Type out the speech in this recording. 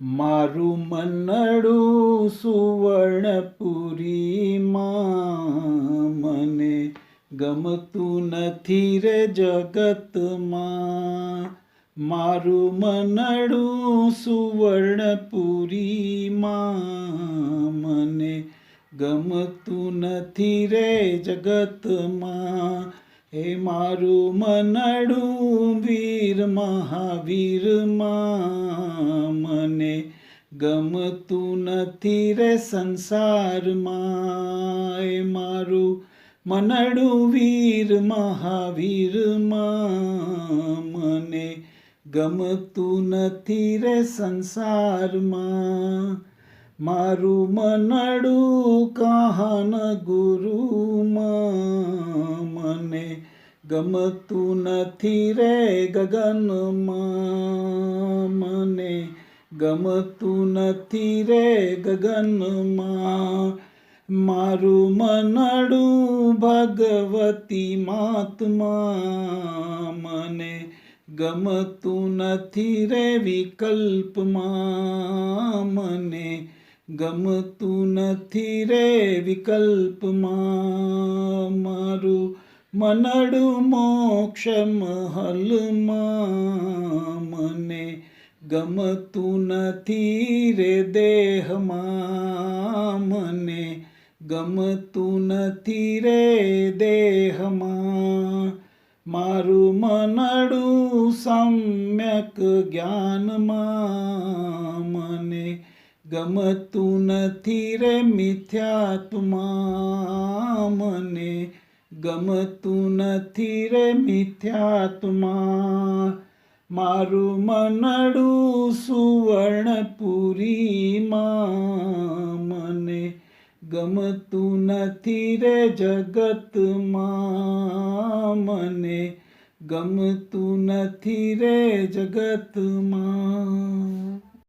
મારું મનડું સુવર્ણપુરીમાં મને ગમતું નથી રે જગતમાં. મારું મનડું સુવર્ણપુરીમાં મને ગમતું નથી રે જગતમાં. એ મારું મનડું વીર મહાવીરમાં ગમતું નથી રે સંસારમાં એ મારું મનડું વીર મહાવીરમાં મને ગમતું નથી રે સંસારમાં. મારું મનડું કાહન ગુરુમાં મને ગમતું નથી રે ગગનમાં. મને ગમતું નથી રે ગગનમાં. મારું મનડું ભગવતી માતમાં મને ગમતું નથી રે વિકલ્પમાં. મને ગમતું નથી રે વિકલ્પમાં. મારું મનડું મોક્ષમ હલમાં મને ગમતું નથી રે દેહમાં, મને ગમતું નથી રે દેહમાં. મારું મનડું સમ્યક જ્ઞાનમાં, મને ગમતું નથી રે મિથ્યાત્મા, મને ગમતું નથી રે મિથ્યાત્મા. મારું મનડું સુવર્ણપુરીમાં મને ગમતું નથી રે જગતમાં મને ગમતું નથી રે જગતમાં